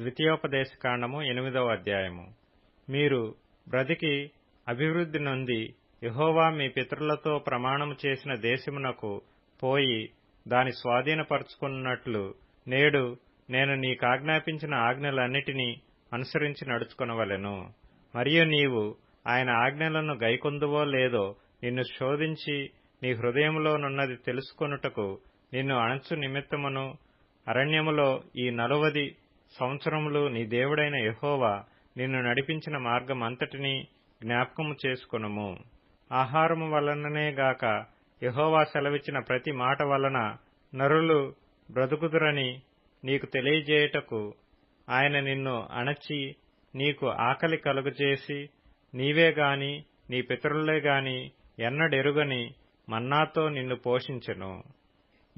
ద్వితీయోపదేశకాండము ఎనిమిదవ అధ్యాయము. మీరు బ్రతికి అభివృద్ధి నొంది యహోవా మీ పితరులతో ప్రమాణము చేసిన దేశమునకు పోయి దాని స్వాధీనపరుచుకున్నట్లు నేడు నేను నీకాజ్ఞాపించిన ఆజ్ఞలన్నిటినీ అనుసరించి నడుచుకొనవలెను. మరియు నీవు ఆయన ఆజ్ఞలను గైకొందువో లేదో నిన్ను శోధించి నీ హృదయంలోనున్నది తెలుసుకొనుటకు నిన్ను అణచు నిమిత్తమును అరణ్యములో ఈ నలువది సంవత్సరములు నీ దేవుడైన యహోవా నిన్ను నడిపించిన మార్గమంతటినీ జ్ఞాపకము చేసుకొనుము. ఆహారము వలననే గాక యహోవా సెలవిచ్చిన ప్రతి మాట వలన నరులు బ్రతుకుదురని నీకు తెలియజేయుటకు ఆయన నిన్ను అణచి నీకు ఆకలి కలుగజేసి నీవే గాని నీ పితరులే గాని ఎన్నడెరుగని మన్నాతో నిన్ను పోషించెను.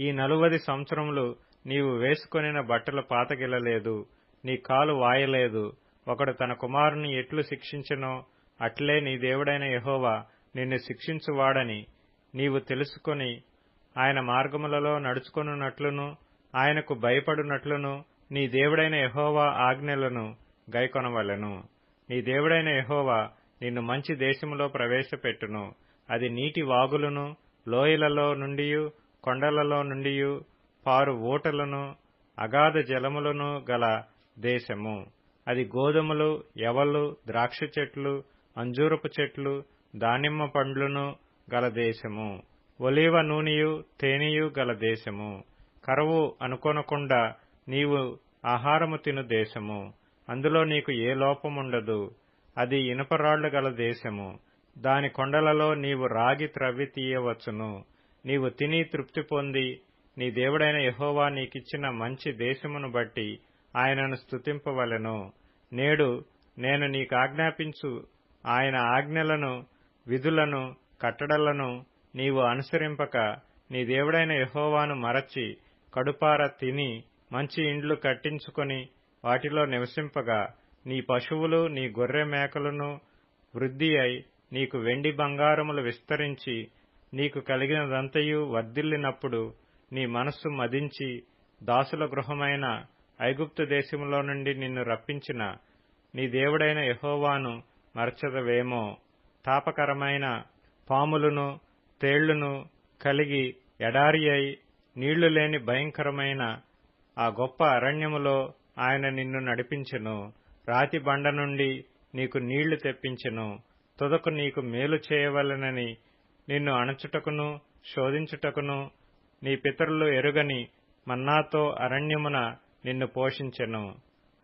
ఈ నలువది సంవత్సరములు నీవు వేసుకొనిన బట్టలు పాతగిలలేదు నీ కాలు వాయలేదు ఒకడు తన కుమారుని ఎట్లు శిక్షించనో అట్లే నీ దేవుడైన యహోవా నిన్ను శిక్షించువాడని నీవు తెలుసుకొని ఆయన మార్గములలో నడుచుకొనున్నట్లును ఆయనకు భయపడునట్లును నీ దేవుడైన యహోవా ఆజ్ఞలను గైకొనవలెను. నీ దేవుడైన యహోవా నిన్ను మంచి దేశములో ప్రవేశపెట్టును. అది నీటి వాగులను లోయలలో నుండియు కొండలలో నుండియు పారు ఊటలను అగాధ జలములను గల దేశము. అది గోధుమలు ఎవలు ద్రాక్ష చెట్లు అంజూరపు చెట్లు దానిమ్మ పండ్లను గల దేశము. ఒలీవ నూనెయు తేనెయు గల దేశము. కరువు అనుకొనకుండా నీవు ఆహారము తిను దేశము. అందులో నీకు ఏ లోపముండదు. అది ఇనుపరాళ్ళు గల దేశము. దాని కొండలలో నీవు రాగి త్రవ్వి తీయవచ్చును. నీవు తిని తృప్తి పొంది నీ దేవుడైన యహోవా నీకిచ్చిన మంచి దేశమును బట్టి ఆయనను స్తుతింపవలెను. నేడు నేను నీకాజ్ఞాపించు ఆయన ఆజ్ఞలను విధులను కట్టడలను నీవు అనుసరింపక నీ దేవుడైన యహోవాను మరచి కడుపార తిని మంచి ఇండ్లు కట్టించుకొని వాటిలో నివసింపగా నీ పశువులు నీ గొర్రె మేకలను వృద్ధి అయి నీకు వెండి బంగారములు విస్తరించి నీకు కలిగినదంతయు వర్ధిల్లినప్పుడు నీ మనస్సు మదించి దాసుల గృహమైన ఐగుప్తు దేశములో నుండి నిన్ను రప్పించిన నీ దేవుడైన యహోవాను మరచదవేమో. తాపకరమైన పాములను తేళ్ళును కలిగి ఎడారి అయి నీళ్ళు లేని భయంకరమైన ఆ గొప్ప అరణ్యములో ఆయన నిన్ను నడిపించెను. రాతి బండ నుండి నీకు నీళ్ళు తెప్పించెను. తుదకు నీకు మేలు చేయవలెనని నిన్ను అణచుటకును శోధించుటకును నీ పితరులు ఎరుగని మన్నాతో అరణ్యమున నిన్ను పోషించెను.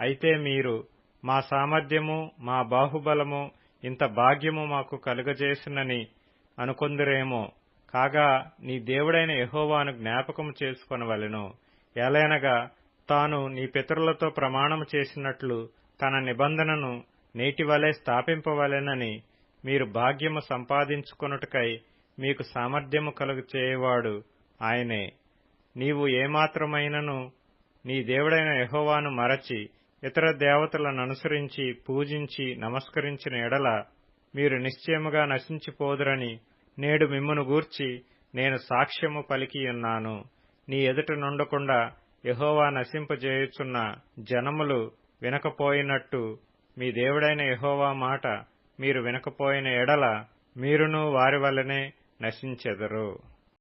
అయితే మీరు మా సామర్థ్యము మా బాహుబలము ఇంత భాగ్యము మాకు కలుగజేసినని అనుకొందురేమో. కాగా నీ దేవుడైన యహోవాను జ్ఞాపకము చేసుకొనవలెను. ఎలైనగా తాను నీ పితరులతో ప్రమాణము చేసినట్లు తన నిబంధనను నేటివలే స్థాపింపవలెనని మీరు భాగ్యము సంపాదించుకొనుటకై మీకు సామర్థ్యము కలుగు చేయవాడు ఆయనే. నీవు ఏమాత్రమైనను నీ దేవుడైన యహోవాను మరచి ఇతర దేవతలను అనుసరించి పూజించి నమస్కరించిన ఎడల మీరు నిశ్చయముగా నశించిపోదురని నేడు మిమ్మును గూర్చి నేను సాక్ష్యము పలికియున్నాను నీ ఎదుట నుండకుండా యహోవా నశింపజేయుచున్న జనములు వినకపోయినట్టు మీ దేవుడైన యహోవా మాట మీరు వినకపోయిన ఎడల మీరును వారి వల్లనే నశించెదరు.